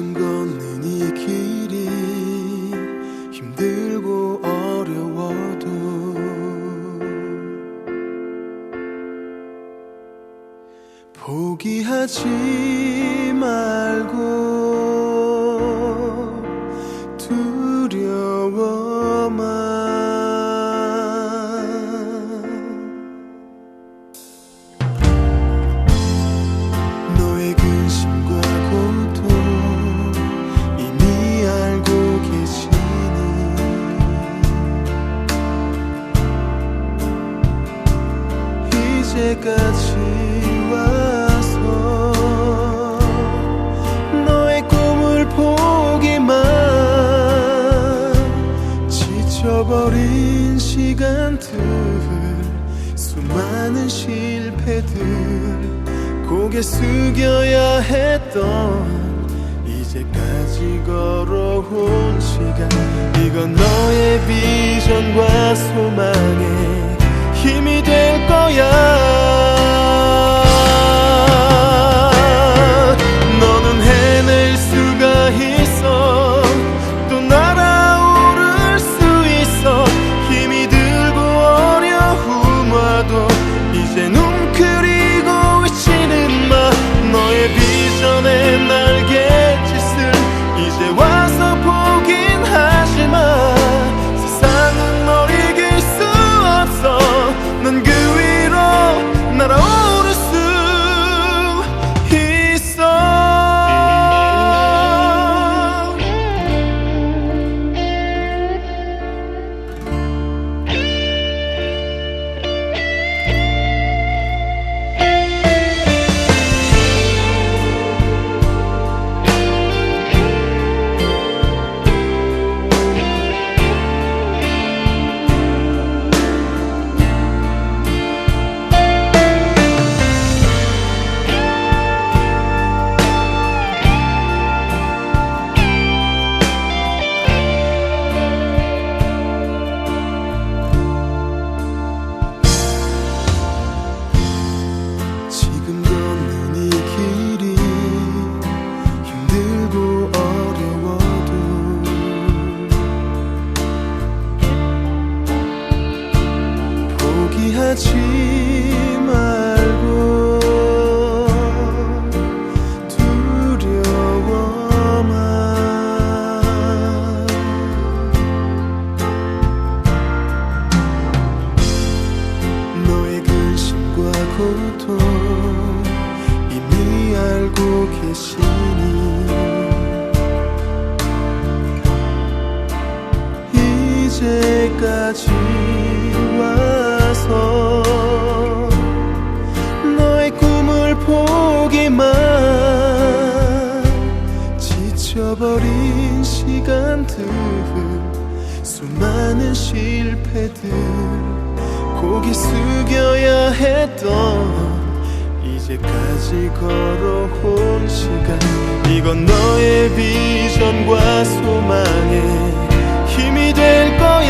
지금 걷는 이 길이 힘들고 어려워도 포기하지 말고 이제까지 와서 너의 꿈을 포기만 지쳐버린 시간들 수많은 실패들 고개 숙여야 했던 이제까지 걸어온 시간. 이건 너의 비전과 소망에 이미 알고 계시니 이제까지 와 서 너의 꿈을 포기만 지쳐버린 시간들 수많은 실패들 고개 숙여야 했던 이제까지 걸어온 시간. 이건 너의 비전과 소망에 힘이 될 거야